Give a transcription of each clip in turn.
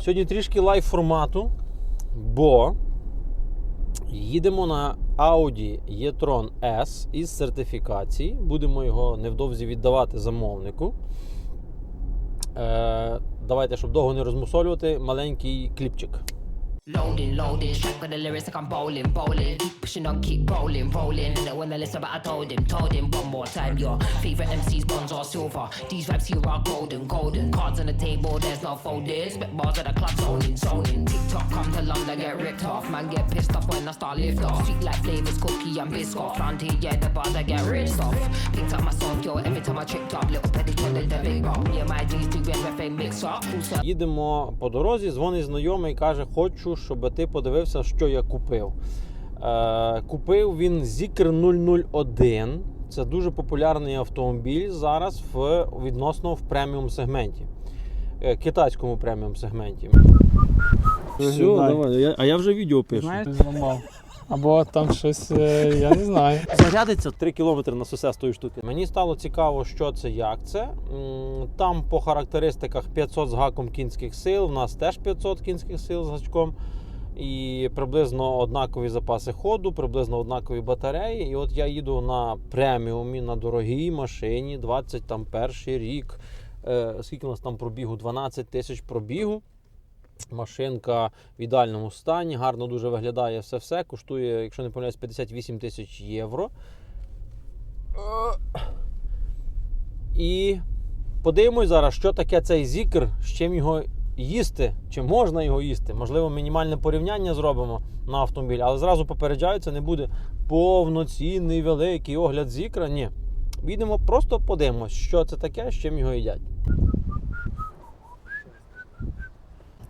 Сьогодні трішки лайв формату, бо їдемо на Audi e-tron S із сертифікації. Будемо його невдовзі віддавати замовнику. Е, давайте, щоб довго не розмусолювати, маленький кліпчик. Loading, loading, strap with the lyrics like I'm bowling, bowling. Keep pushing on, keep rolling, rolling. And when I listen, but I told him, told him one more time. Your favorite MCs, bonds or silver. These raps here are golden, golden. Cards on the table, there's no folding. Spit bars at the club, zoning, zoning. TikTok come to London, get ripped off. Man, get pissed off when I start lift off. Sweet like flavors, cookie and biscuit. Round here, yeah, the bars I get ripped off. Picked up my song, yo, every time I tripped up. Little petty trended the big up. Yeah, my G's do everything mix up. Also, Їдемо по дорозі, дзвонить знайомий і каже, хочу, щоб ти подивився, що я купив. Е, купив він Zikr 001. Це дуже популярний автомобіль зараз в відносно в преміум сегменті. Е, Китайському преміум сегменті. Все, давай. А я вже відео пишу. Знаєш, зламав. Або там щось, е, я не знаю. Зарядиться 3 км на сосе з тої штуки. Мені стало цікаво, що це, як це. Там по характеристиках 500 з гаком кінських сил, в нас теж 500 кінських сил з гачком. І приблизно однакові запаси ходу, приблизно однакові батареї. І от я їду на преміумі, на дорогій машині, 21 рік. Е, скільки у нас там пробігу? 12 тисяч пробігу. Машинка в ідеальному стані, гарно дуже виглядає все-все. Коштує, якщо не помиляюсь, 58 тисяч євро. І подивимось зараз, що таке цей зікр, з чим його їсти, чи можна його їсти. Можливо, мінімальне порівняння зробимо на автомобіль, але зразу попереджаю, це не буде повноцінний великий огляд зікра. Ні. Відемо, просто подивимось, що це таке, з чим його їдять.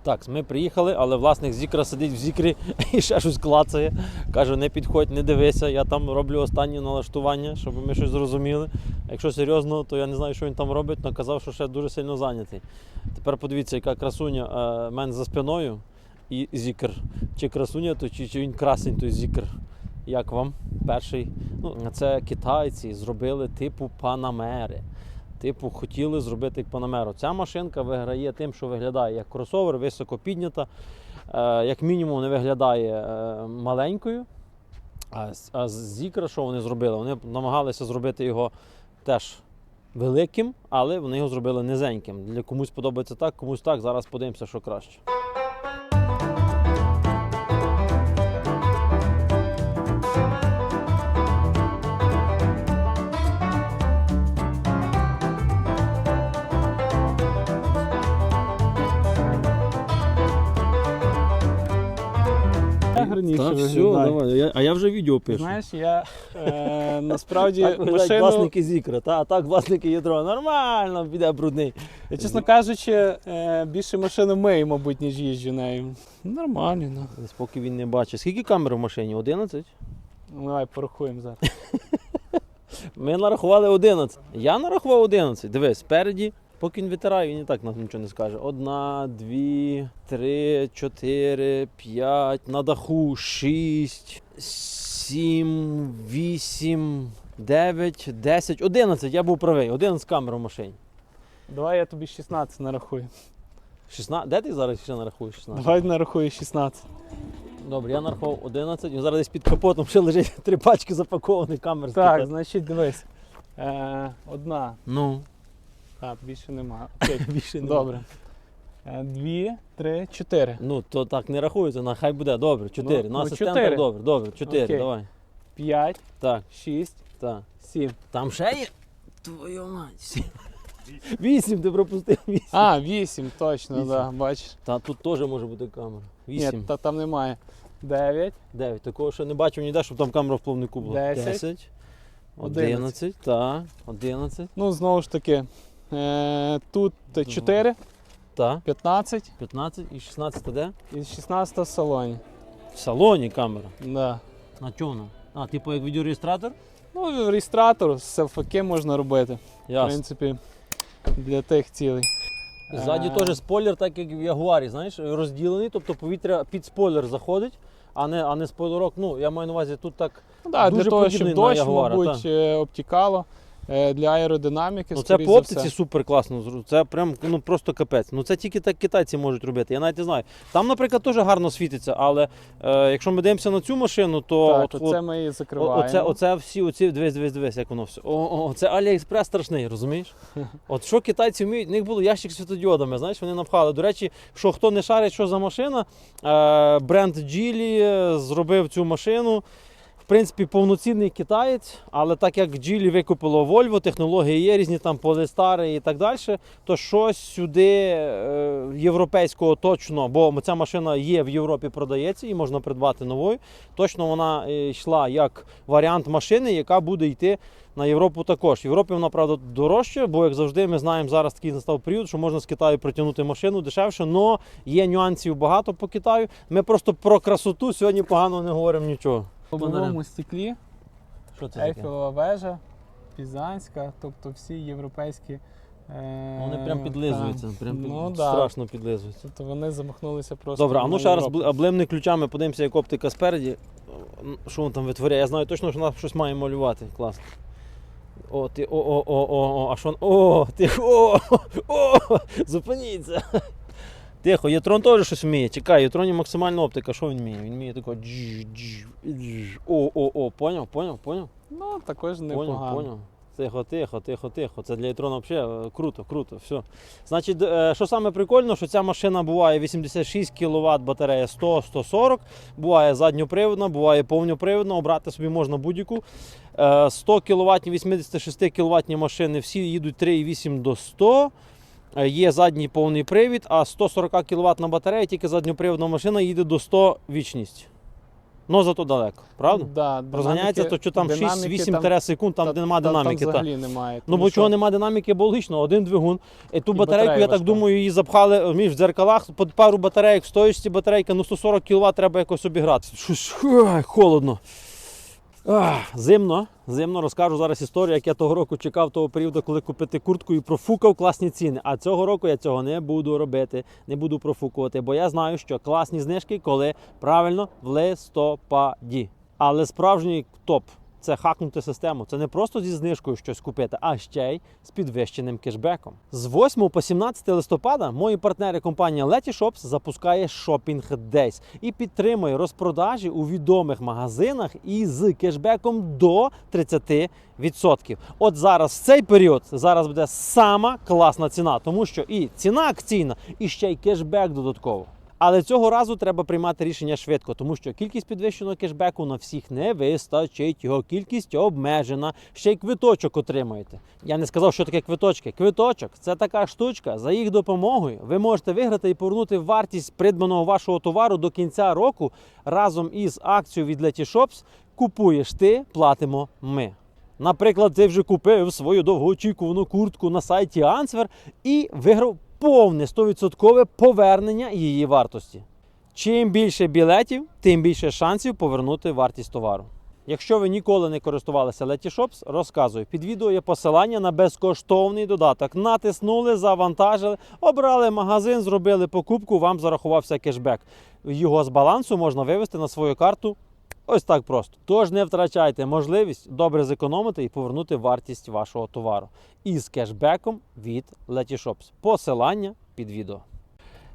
Так, ми приїхали, але власник Зікра сидить в Зікрі і ще щось клацає. Каже, не підходь, не дивися, я там роблю останні налаштування, щоб ми щось зрозуміли. Якщо серйозно, то я не знаю, що він там робить, але казав, що ще дуже сильно зайнятий. Тепер подивіться, яка красуня е, в мене за спиною і Зікр. Чи красуня, то чи, чи він красень, той Зікр. Як вам? Перший. Ну, це китайці зробили типу Панамери. Типу, хотіли зробити як Панамеру. Ця машинка виграє тим, що виглядає як кросовер, високо піднята, е, як мінімум не виглядає е, маленькою. А, а з Зікра, що вони зробили? Вони намагалися зробити його теж великим, але вони його зробили низеньким. Для комусь подобається так, комусь так. Зараз подивимося, що краще. Гарніше Так, все, виглядає. давай. Я- а я вже відео пишу. Знаєш, я е, насправді так виглядають машину, власники Зікра, та, а так власники ядро. Нормально, піде брудний. я, чесно кажучи, е, більше машину мию, мабуть, ніж їжджу нею. Нормально, ну. Поки він не бачить. Скільки камер в машині? 11? Ну, Давай порахуємо зараз. Ми нарахували 11. Я нарахував 11. Дивись, спереді, поки він витирає, він і так нам нічого не скаже. Одна, дві, три, чотири, п'ять, на даху, шість, сім, вісім, дев'ять, десять, одинадцять. Я був правий. 11 камер в машині. Давай я тобі 16 нарахую. 16. Де ти зараз ще нарахуєш 16? Давай нарахую 16. Добре, я нарахував 11. Він зараз десь під капотом ще лежить три пачки запакованих камер. Так, значить, дивись. Е, одна. Ну, Так, більше немає. Окей, більше не добре. Е, дві, три, чотири. Ну, то так не рахується, на хай буде. Добре, 4. Ну, на ну, асистента чотири. добре, добре, 4, Окей. давай. П'ять, Так, шість, так. сім. Там ще є? Твою мать. 8 ти пропустив 8. А, вісім, точно, Вісім. Да, бачиш. Та тут теж може бути камера. Ні, та, там немає. Дев'ять, 9. Такого ще не бачив ніде, щоб там камера в плавнику була. Десять. 10. 11. Так, 11. Ну, знову ж таки, тут 4, Так, 15 15 і 16 де? і 16 в салоні. В салоні камера. Да. На чому? А, типу як відеореєстратор? Ну, реєстратор селфаки можна робити. В Ясно. принципі, для тих цілей. І Ззаді Е. теж спойлер, так як в Ягуарі, знаєш, розділений, тобто повітря під спойлер заходить, а не, а не спойлерок. Ну, я маю на увазі, тут так Ну, да, для Дуже того, подібний щоб на дощ, Ягуара, мабуть, е, обтікало. Е, для аеродинаміки. Ну це по оптиці супер класно. Це прям ну просто капець. Ну це тільки так китайці можуть робити. Я навіть не знаю. Там, наприклад, теж гарно світиться, але е, якщо ми дивимося на цю машину, то Так, от, оце от, ми її закриваємо. оце, оце всі, оці, дивись, дивись, дивись, як воно все. О, о, це Аліекспрес страшний, розумієш? От що китайці вміють, в них було ящик з світодіодами, знаєш, вони напхали. До речі, що хто не шарить, що за машина, е, бренд Geely зробив цю машину. Принципі, повноцінний китаєць, але так як Geely викупило Volvo, технології є різні там полістари і так далі, то щось сюди е, європейського точно, бо ця машина є в Європі, продається і можна придбати новою. Точно вона е, йшла як варіант машини, яка буде йти на Європу також. В Європі вона, правда, дорожча, бо як завжди, ми знаємо, зараз такий настав період, що можна з Китаю притягнути машину дешевше, але є нюансів багато по Китаю. Ми просто про красоту сьогодні погано не говоримо нічого. В лобовому стеклі Що це таке? Вежа, Пізанська, тобто всі європейські. Е, Вони прям підлизуються, та, прям під... ну, да. страшно підлизуються. Тобто вони замахнулися просто. Добре, а на ну ще раз Європу. облимни ключами, подивимося, як оптика спереді. Що він там витворяє? Я знаю точно, що вона щось має малювати. Класно. О, ти о, о, о, о, о, а що? О, ти о, о, зупиніться. Тихо, Єтрон теж щось вміє. Чекай, Єтроні максимальна оптика. Що він вміє? Він вміє тако дж, дж, дж. О, о, о, поняв, поняв, поняв. Ну, також Поняв, поняв. Тихо, тихо, тихо, тихо. Це для Етрона взагалі е, круто, круто. Все. Значить, е, що саме прикольно, що ця машина буває 86 кВт, батарея 100-140, буває задньоприводна, буває повноприводна, обрати собі можна будь-яку. Е, 100 кВт, 86 кВт машини всі їдуть 3,8 до 100. Е, Є задній повний привід, а 140 кВт на батарея, тільки задньоприводна машина їде до 100 вічність. Ну зато далеко, правда? Да, Розганяється, то що там 6-8 секунд, там та- де немає та- динаміки. Там та. взагалі немає. Ну бо чого немає динаміки, бо логічно, один двигун. І ту І батарейку, я так думаю, її запхали розумієш, в дзеркалах, під пару батарейок, в стоїчці батарейка, ну 140 кВт треба якось обіграти. Щось холодно. Зимно, зимно розкажу зараз історію, як я того року чекав того періоду, коли купити куртку і профукав класні ціни. А цього року я цього не буду робити, не буду профукувати, бо я знаю, що класні знижки, коли правильно в листопаді. Але справжній топ це хакнути систему. Це не просто зі знижкою щось купити, а ще й з підвищеним кешбеком. З 8 по 17 листопада мої партнери компанія Letyshops запускає Shopping Days і підтримує розпродажі у відомих магазинах із кешбеком до 30%. От зараз в цей період зараз буде сама класна ціна, тому що і ціна акційна, і ще й кешбек додатково. Але цього разу треба приймати рішення швидко, тому що кількість підвищеного кешбеку на всіх не вистачить. Його кількість обмежена. Ще й квиточок отримаєте. Я не сказав, що таке квиточки. Квиточок це така штучка. За їх допомогою ви можете виграти і повернути вартість придбаного вашого товару до кінця року разом із акцією від Letyshops Купуєш ти, платимо ми. Наприклад, ти вже купив свою довгоочікувану куртку на сайті Answer і виграв повне 100% повернення її вартості. Чим більше білетів, тим більше шансів повернути вартість товару. Якщо ви ніколи не користувалися Letyshops, розказую. Під відео є посилання на безкоштовний додаток. Натиснули, завантажили, обрали магазин, зробили покупку, вам зарахувався кешбек. Його з балансу можна вивести на свою карту Ось так просто. Тож не втрачайте можливість добре зекономити і повернути вартість вашого товару із кешбеком від Letyshops. Посилання під відео.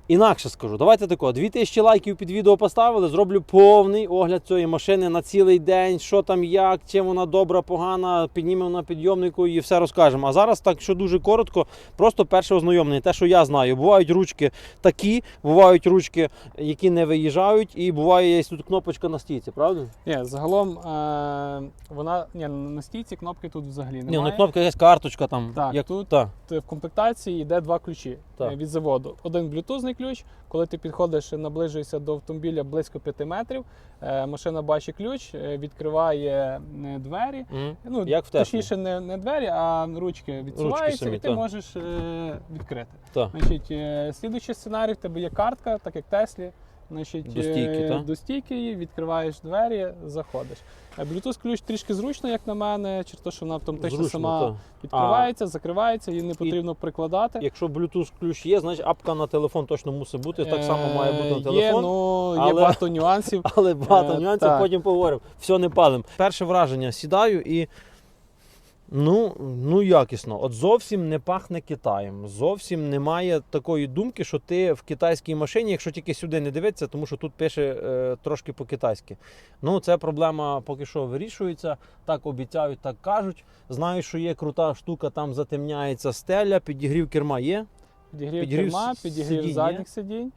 Інакше скажу, давайте тако, 2000 лайків під відео поставили, зроблю повний огляд цієї машини на цілий день, що там, як, чим вона добра, погана, піднімемо на підйомнику і все розкажемо. А зараз так, що дуже коротко, просто перше ознайомлення. Те, що я знаю, бувають ручки такі, бувають ручки, які не виїжджають, і буває є тут кнопочка на стійці, правда? Ні, загалом е, вона ні, на стійці кнопки тут взагалі немає. Ні, ну кнопка якась карточка там. Так, як тут- та. В комплектації йде два ключі Так. е, від заводу. Один блютузний ключ. Коли ти підходиш і наближуєшся до автомобіля близько 5 метрів, е, машина бачить ключ, е, відкриває е, двері. Мгм. Ну, Як в точніше, не, не двері, а ручки відсуваються, і ти так. можеш е, відкрити. Так. Значить, е, слідуючий сценарій, в тебе є картка, так як Теслі. Значить, До стійки, е, до стійки її, відкриваєш двері, заходиш. Е, Bluetooth ключ трішки зручно, як на мене, через те, що вона автоматично Зручно, сама так. відкривається, закривається, її не потрібно прикладати. Якщо Bluetooth ключ є, значить апка на телефон точно мусить бути. Так само має бути на Е, телефон. Є, ну, є але- багато нюансів. Але багато Е, нюансів, так. потім поговоримо. Все не палим. Перше враження сідаю і Ну, ну якісно. От зовсім не пахне Китаєм. Зовсім немає такої думки, що ти в китайській машині, якщо тільки сюди не дивитися, тому що тут пише е, трошки по-китайськи. Ну, це проблема поки що вирішується. Так обіцяють, так кажуть. Знаю, що є крута штука, там затемняється стеля, підігрів керма є. Підігрів, Підігрів керма, підігрів сидінь є? задніх сидінь,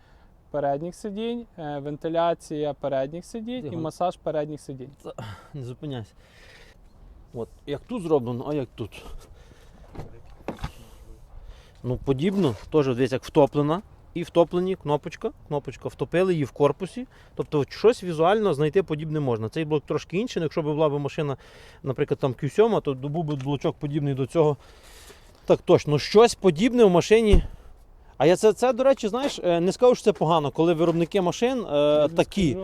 передніх сидінь, е, вентиляція передніх сидінь і масаж передніх сидінь. Не зупиняйся. От, як тут зроблено, а як тут. Ну, подібно, теж десь як втоплена. І втоплені кнопочка, кнопочка втопили її в корпусі. Тобто щось візуально знайти подібне можна. Цей блок трошки інший, якщо б була б машина, наприклад, там Q7, то був би блочок подібний до цього. Так точно, щось подібне в машині. А я це, це, до речі, знаєш, е, не скажу, що це погано, коли виробники машин е, такі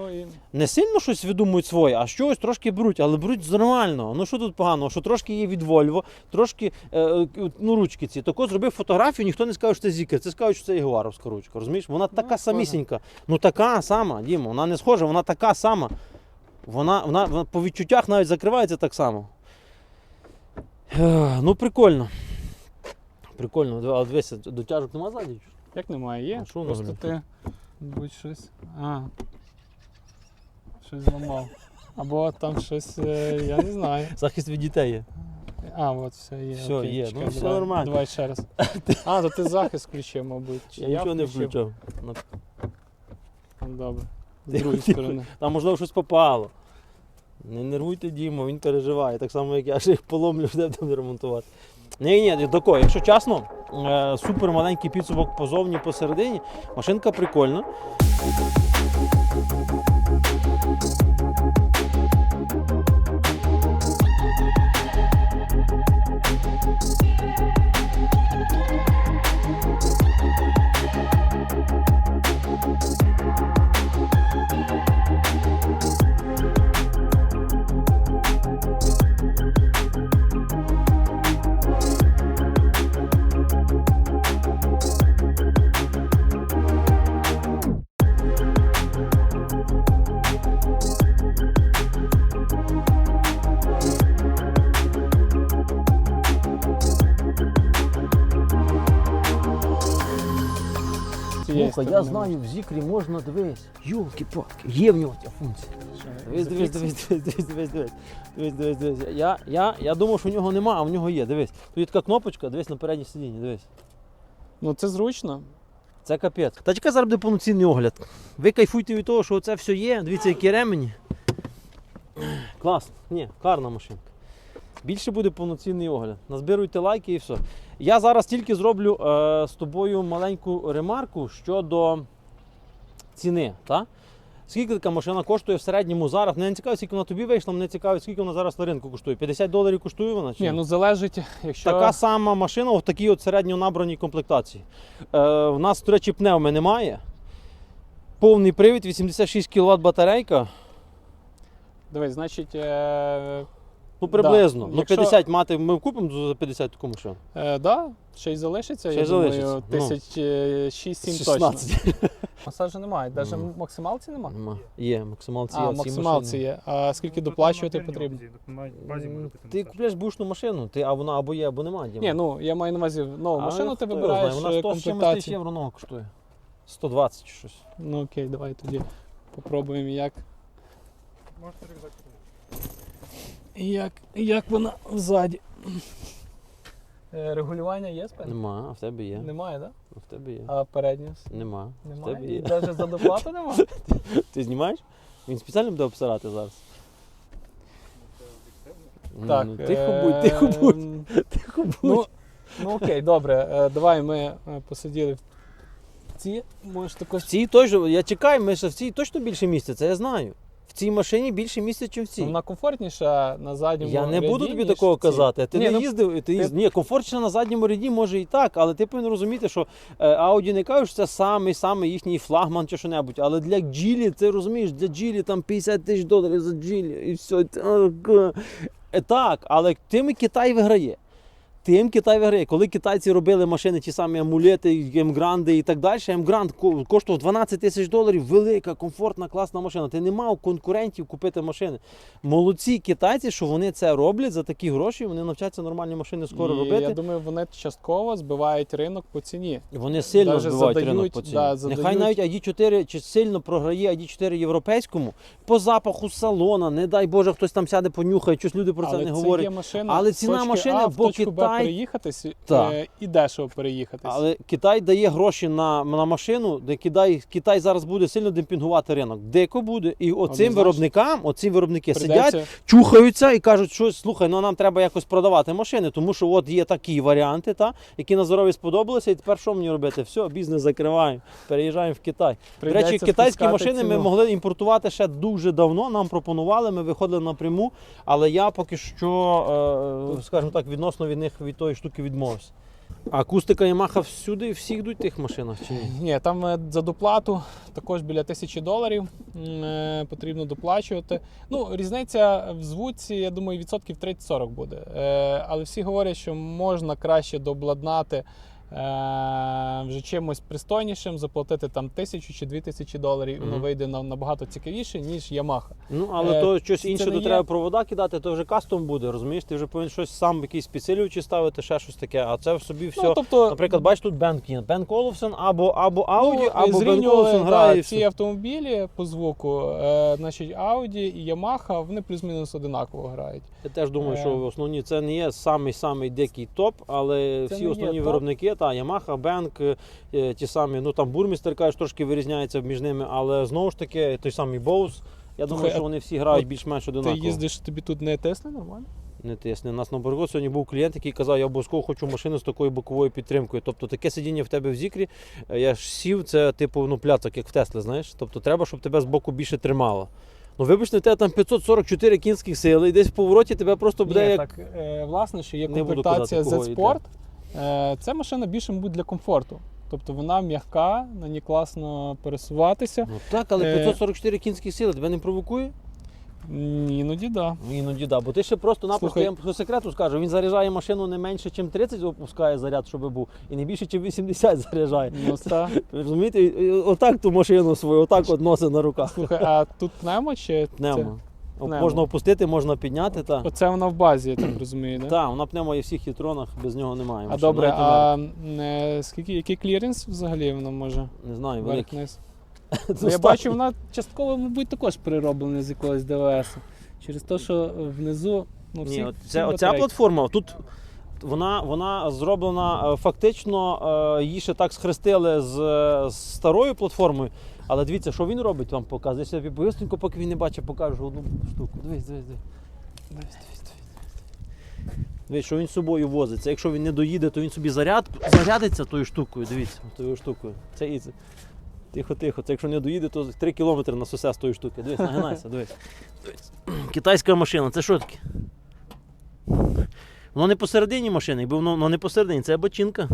не сильно щось видумують своє, а щось трошки беруть, але беруть з нормального. Ну що тут поганого? Що трошки є від Volvo, трошки е, е, ну, ручки ці. Тако зробив фотографію, ніхто не скаже, що це Зікер. Це скажуть, що це Ягуаровська ручка. Розумієш? Вона така схожа. самісінька. Ну така сама, Діма, вона не схожа, вона така сама. Вона, вона, вона по відчуттях навіть закривається так само. Ну, прикольно. Прикольно. А дивися, дотяжок нема ззаді? Як немає, є. А що Просто ти будь щось. А. Щось зламав. Або там щось, е, я не знаю. Захист від дітей є. А, от все є. Все, окей, є. чекай, Ну, все давай, нормально. Давай ще раз. А, то ти захист включив, мабуть. Чи Я нічого не включав. Ну, Добре. З другої сторони. Там можливо щось попало. Не нервуйте Діму, він переживає, так само як я ще їх поломлю, де там ремонтувати. Ні, ні, тако, якщо чесно, е, супер маленький підсумок позовні посередині. Машинка прикольна. Слухай, я знаю, в зікрі можна дивись. йолки палки є в нього ця функція. Дивись, дивись, дивись, дивись, дивись, дивись. Дивись, дивись, дивись. Я я, я думав, що в нього нема, а в нього є. Дивись. Тут є така кнопочка, дивись на передній сидінні, дивись. Ну це зручно. Це капець. Та чекай зараз буде повноцінний огляд. Ви кайфуйте від того, що це все є. Дивіться, які ремені. Класно. Ні, карна машинка. Більше буде повноцінний огляд. Назбируйте лайки і все. Я зараз тільки зроблю е, з тобою маленьку ремарку щодо ціни. Та? Скільки така машина коштує в середньому зараз? Мене не цікаво, скільки вона тобі вийшла, мене цікавить, скільки вона зараз на ринку коштує. 50 доларів коштує вона? Чи Ні, ну залежить, якщо. Така сама машина в такій от середньо набраній комплектації. Е, в нас, до речі, пневми немає. Повний привід, 86 кВт батарейка. Дивись, значить, е, Ну, приблизно. Да. Ну, Якщо- 50 мати ми купимо за 50 таку машину. е, да, ще й залишиться, Ще я залишиться, думаю, ну. тисяч е, 6-7 точно. 16. Масажу немає, навіть Ну. максималці немає. Нема. Є, максималці А, максималці є. А скільки Ну, доплачувати потрібно? базі, базі може бути Ти купляєш бушну машину, ти, а вона або є, або немає. Діма. Ні, ну я маю на увазі нову А машину, ти хто його вибираєш знає, Вона е, 100 з чимось тисяч комплектацію. євро нова коштує. 120 чи щось. Ну окей, давай тоді попробуємо, як, Можете рюкзак купити. Як, як вона ззаді. Е, Регулювання є спини? Нема, а в тебе є. Немає, так? А в тебе є. А переднє? Нема. В Немає. тебе І є. навіть за доплату немає? Ти знімаєш? Він спеціально буде обсирати зараз. Ну, Так. ну, тихо будь, тихо будь, тихо будь. Ну, ну окей, добре. Е, Давай ми е, посиділи в ці. Можеш також. В цій точно, я чекаю, ми ще в цій точно більше місця, це я знаю. Цій машині більше місця, ніж в цій. Вона комфортніша на задньому Я не ряді, буду тобі ніж такого в цій. казати. Ти Ні, не ну, їздив, ти їздив. Ні, комфортніше на задньому ряді може і так, але ти повинен розуміти, що е, Audi не кажуть, що це самий самий їхній флагман чи що-небудь. Але для Джілі, ти розумієш, для Джілі там 50 тисяч доларів за Джілі і все. Е, Так, але тим і Китай виграє. Тим Китай виграє. Коли китайці робили машини, ті самі амулети, Емгранди і так далі, Емгранд ко- коштував 12 тисяч доларів. Велика, комфортна, класна машина. Ти не мав конкурентів купити машини. Молодці китайці, що вони це роблять за такі гроші. Вони навчаться нормальні машини скоро І робити. Я думаю, вони частково збивають ринок по ціні. Вони сильно Даже збивають задають, ринок по ціні. да, Нехай навіть ID4 чи сильно програє ID4 європейському по запаху салона. Не дай Боже, хтось там сяде, понюхає, щось люди про це Але не це говорять. машина. Але ціна машини, бо Б Китай- переїхатись е, і дешево переїхатись. Але Китай дає гроші на, на машину, де Китай, Китай зараз буде сильно демпінгувати ринок. Дико буде. І оцим Однозначно. виробникам, оці виробники сидять, чухаються і кажуть, що слухай, ну нам треба якось продавати машини, тому що от є такі варіанти, та, які на здоров'я сподобалися, і тепер що мені робити? Все, бізнес закриваємо, переїжджаємо в Китай. До речі, китайські машини ми могли імпортувати ще дуже давно. Нам пропонували, ми виходили напряму, але я поки що, е, скажімо так, відносно від них від тої штуки відмовився. А акустика Ямаха всюди, всі йдуть тих машинах чи ні? Ні, там е, за доплату також біля тисячі доларів е, потрібно доплачувати. Ну, різниця в звуці, я думаю, відсотків 30-40 буде. Е, але всі говорять, що можна краще дообладнати е, вже чимось пристойнішим, заплатити там тисячу чи дві тисячі доларів, воно вийде на- набагато цікавіше, ніж Yamaha. Ну, але Е, то щось інше, не то є- треба провода кидати, то вже кастом буде, розумієш? Ти вже повинен щось сам якісь підсилювачі ставити, ще щось таке, а це в собі все. Ну, тобто, Наприклад, бачиш тут Бенкін, Бен Коловсон або, або Audi, ну, або Бен Коловсон грає. ці автомобілі по звуку, е, значить, Audi і Yamaha, вони плюс-мінус одинаково грають. Я теж думаю, Е. що основні це не є самий самий дикий топ, але Це всі є основні виробники, та Yamaha, Bank, е, ті самі, ну там Бурмістер каже, трошки вирізняється між ними, але знову ж таки той самий Bose. Я думаю, що вони всі грають більш-менш Ти одинаково. їздиш, тобі тут не тисне нормально? Не тисне. У нас на боргу сьогодні був клієнт, який казав, я обов'язково хочу машину з такою боковою підтримкою. Тобто таке сидіння в тебе в зікрі. е, Я ж сів, це типу ну, пляцок, як в Тесли, знаєш. Тобто треба, щоб тебе з боку більше тримало. Ну вибачте, тебе там 544 кінських сили, і десь в повороті тебе просто буде Ні, як. так, е, власне, що є комплектація Z-Sport. Е, Це машина більше, мабуть, для комфорту. Тобто вона м'яка, на ній класно пересуватися. Ну так, але Е. 544 кінські сили тебе не провокує? Іноді да. Ну, Іноді да. Бо ти ще просто-напросто, Слухай. я вам по секрету скажу, він заряджає машину не менше, ніж 30 опускає заряд, щоб був, і не більше, ніж 80 заряджає. Ну, та. Розумієте, отак ту машину свою, отак от носить на руках. Слухай, а тут пневмо чи Пневмо. Це... Пневмо. Можна опустити, можна підняти. Та. Оце вона в базі, я так розумію, да? Так, вона пневмо в всіх хітронах, без нього немає. А машин. добре, Навіть а е, скільки, який кліренс взагалі вона може Не знаю, великий. вверх-вниз? Ну, я стань. бачу, вона частково, мабуть, також перероблена з якогось ДВС. Через те, що внизу ну, всі, Ні, от всі це, оця батарейки. платформа, тут вона, вона зроблена е, фактично, е, її ще так схрестили з, е, з старою платформою. Але дивіться, що він робить, вам показує. Я собі бистренько, поки він не бачить, покажу одну штуку. Дивись, дивись, дивись. Дивись, дивись, дивись. Дивись, що він з собою возить. Це якщо він не доїде, то він собі заряд, зарядиться тою штукою. Дивіться, тою штукою. Це і Тихо, тихо. Це якщо не доїде, то 3 кілометри на сосе з тої штуки. Дивись, нагинайся, дивись. дивись. Китайська машина, це що таке? Воно не посередині машини, якби воно, воно не посередині, це бочинка.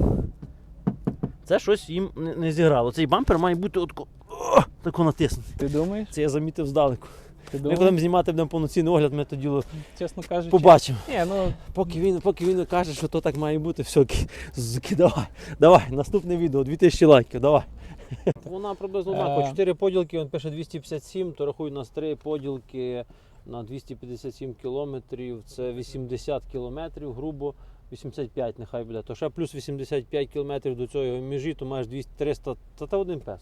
Це щось їм не, не зіграло. Цей бампер має бути отако, о, тако натиснутий. Ти думаєш? Це я замітив здалеку. Ти Ми думаєш? будемо знімати будемо повноцінний огляд, ми тоді л- Чесно кажучи. побачимо. Ні, ну Поки він, поки він каже, що то так має бути, все, ки- з- давай, давай, наступне відео, 2000 лайків, давай. Вона приблизно однаково, Е. 4 поділки, він пише 257, то рахуй у нас 3 поділки на 257 кілометрів, це 80 кілометрів, грубо 85 нехай буде. То ще плюс 85 кілометрів до цього межі, то маєш 200, 300, та це один пес.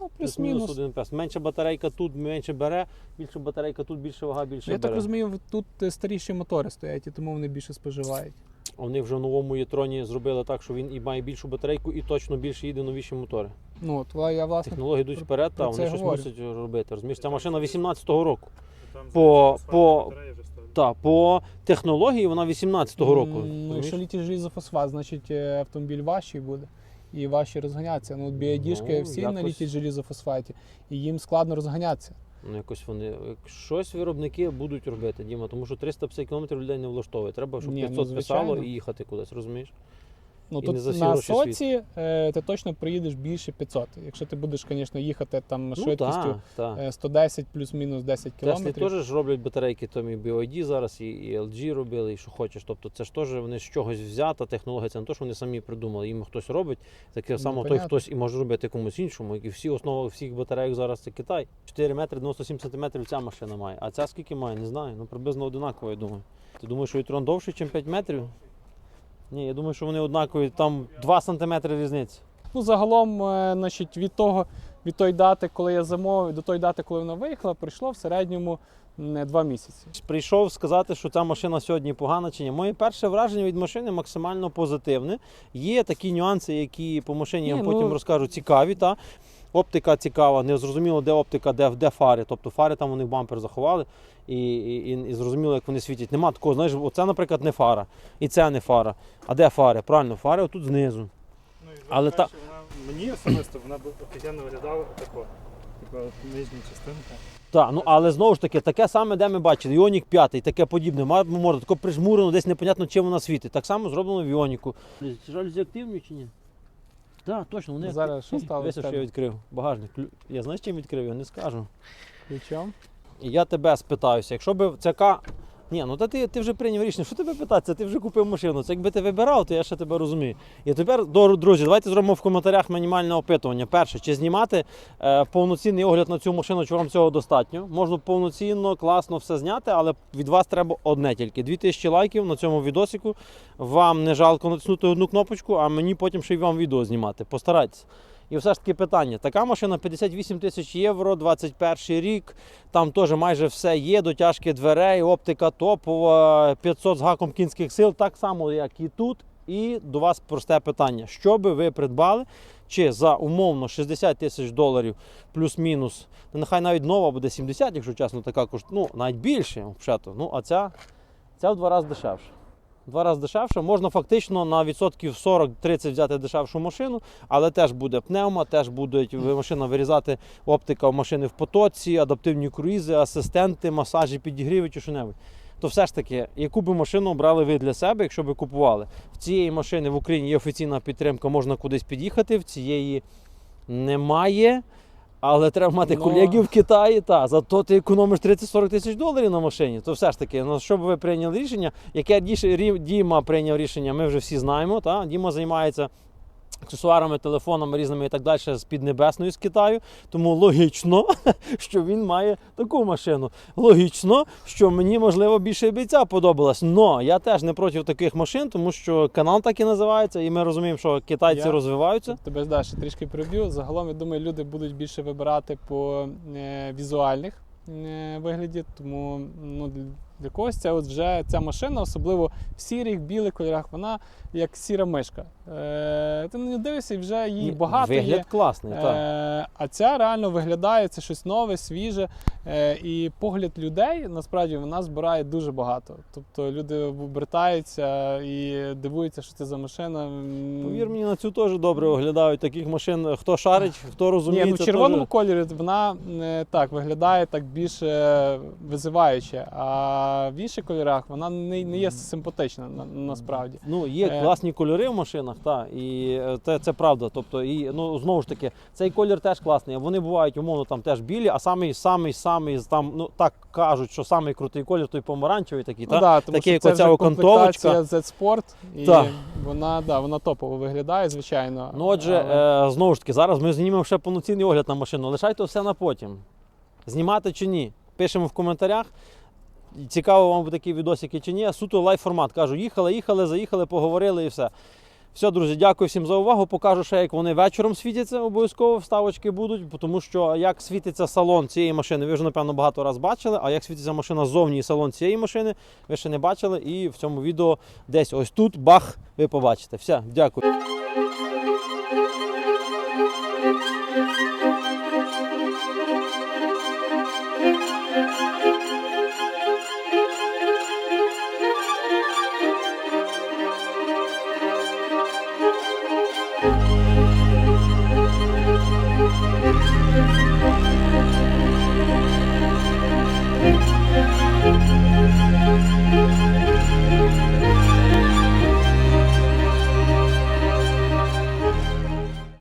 ну, Плюс-мінус один пес. Менша батарейка тут, менше бере, більше батарейка тут, більше вага, більше Я бере. так розумію, тут е, старіші мотори стоять, і тому вони більше споживають. Вони вже в новому єтроні зробили так, що він і має більшу батарейку, і точно більше їде новіші мотори. Ну, от я власне. Технології йдуть вперед, про та це вони щось говорю. мусять робити. Розумієш, ця машина 18-го року. По- по-. Та, по технології вона 18-го року. Ну, розумієш? якщо літій желізофосфат, значить е, автомобіль важчий буде. І важче розганятися. Ну, біодіжки Ну, всі якось- на літій желізофосфаті, і їм складно розганятися. Ну, якось вони як щось виробники будуть робити, Діма, тому що 350 км людей не влаштовує. Треба, щоб Ні, ну, 500 писало і їхати кудись, розумієш? Ну І тут не на соці е, ти точно проїдеш більше 500. Якщо ти будеш, звісно, їхати там швидкістю Ну, та, та. е, 110 плюс-мінус 10 Теслі кілометрів. теж ж роблять батарейки, там і BYD зараз, і, і LG робили, і що хочеш. Тобто це ж теж вони з чогось взята технологія, це не те, що вони самі придумали, їм хтось робить. Таке Ну, само той хтось і може робити комусь іншому. І всі основи всіх батарейок зараз це Китай. 4 метри 97 сантиметрів ця машина має. А ця скільки має? Не знаю. Ну приблизно одинаково, я думаю. Ти думаєш, що Ітрон довший, ніж 5 метрів? Ні, я думаю, що вони однакові, там 2 сантиметри різниці. Ну, загалом, е, значить, від того, від тої дати, коли я замовив, до тої дати, коли вона виїхала, пройшло в середньому м, два місяці. Прийшов сказати, що ця машина сьогодні погана чи ні. Моє перше враження від машини максимально позитивне. Є такі нюанси, які по машині я вам потім ну- розкажу, цікаві. Та? Оптика цікава, не зрозуміло, де оптика, де, де фари. Тобто фари там вони в бампер заховали і, і, і, і зрозуміло, як вони світять. Нема такого, знаєш, оце, наприклад, не фара, і це не фара. А де фари? Правильно, фари отут знизу. Ну, і Але та- вона, мені особисто вона б офігенно виглядала тако. Нижня частинка. Так, ну але знову ж таки, таке саме, де ми бачили, Іонік 5, таке подібне, морда, тако прижмурено, десь непонятно, чим вона світить. Так само зроблено в Іоніку. Жалюзі активні чи ні? Так, точно, вони Зараз що стало? Вися, що я відкрив. Багажник. Клю- Я знаєш, чим відкрив? Я не скажу. Ключом. І я тебе спитаюся, якщо б цяка. Ні, ну та ти, ти вже прийняв рішення, що тебе питатися, ти вже купив машину. Це якби ти вибирав, то я ще тебе розумію. І тепер, друзі, давайте зробимо в коментарях мінімальне опитування. Перше, чи знімати е, повноцінний огляд на цю машину, чи вам цього достатньо. Можна повноцінно, класно все зняти, але від вас треба одне тільки. 2000 лайків на цьому відосику. Вам не жалко натиснути одну кнопочку, а мені потім ще й вам відео знімати. Постарайтесь. І все ж таки питання. Така машина 58 тисяч євро, 21 рік. Там теж майже все є, дотяжки дверей, оптика топова, 500 з гаком кінських сил, так само, як і тут. І до вас просте питання: що би ви придбали, чи за умовно 60 тисяч доларів плюс-мінус, нехай навіть нова буде 70, якщо чесно, така коштує, ну навіть більше, взагалі. Ну, а ця, ця в два рази дешевше. Два рази дешевше. Можна фактично на відсотків 40-30 взяти дешевшу машину, але теж буде пневма, теж буде машина вирізати оптика машини в потоці, адаптивні круїзи, асистенти, масажі, підігріви чи що-небудь. То все ж таки, яку би машину обрали ви для себе, якщо би купували? В цієї машини в Україні є офіційна підтримка, можна кудись під'їхати, в цієї немає. Але треба мати Но... колегів в Китаї, та зато ти економиш 30-40 тисяч доларів на машині. То все ж таки, ну що б ви прийняли рішення? Яке Діма прийняв рішення, ми вже всі знаємо. Та? Діма займається аксесуарами, телефонами різними і так далі з Піднебесної з Китаю. Тому логічно, що він має таку машину. Логічно, що мені можливо більше і ця подобалась. Но я теж не проти таких машин, тому що канал так і називається, і ми розуміємо, що китайці Я- розвиваються. Тебе далі трішки приб'ю. Загалом, я думаю, люди будуть більше вибирати по е, візуальних е, вигляді. Тому ну, для- для когось це от вже ця машина, особливо в сірих, білих кольорах, вона як сіра мишка. Е, ти на неї дивишся і вже її Ні, багато Вигляд є. класний, так. Е, а ця реально виглядає це щось нове, свіже. Е, і погляд людей насправді вона збирає дуже багато. Тобто люди обертаються і дивуються, що це за машина. Повір мені, на цю теж добре оглядають. Таких машин, хто шарить, хто Ні, ну в червоному теж- кольорі вона е, так виглядає так більше визиваюче, а в інших кольорах вона не, не є симпатична на, насправді. Ну, є Е. класні кольори в машинах, так, і е, це, це правда. Тобто, і ну знову ж таки, цей колір теж класний. Вони бувають, умовно, там теж білі, а самий, самий, самий там, ну так кажуть, що самий крутий колір, той помаранчевий такий, Ну, так? да, тому такі, що це вже комплектація Z-Sport, і Так. вона, да, вона топово виглядає, звичайно. Ну, отже, але- е, знову ж таки, зараз ми знімемо ще повноцінний огляд на машину. Лишайте все на потім. Знімати чи ні? Пишемо в коментарях. Цікаво вам такий відосики чи ні. Суто лайв формат. Кажу, їхали, їхали, заїхали, поговорили і все. Все, друзі, дякую всім за увагу. Покажу ще, як вони вечором світяться, обов'язково вставочки будуть, тому що як світиться салон цієї машини, ви вже, напевно, багато разів бачили, а як світиться машина ззовні і салон цієї машини, ви ще не бачили. І в цьому відео десь ось тут, бах, ви побачите. Все, дякую.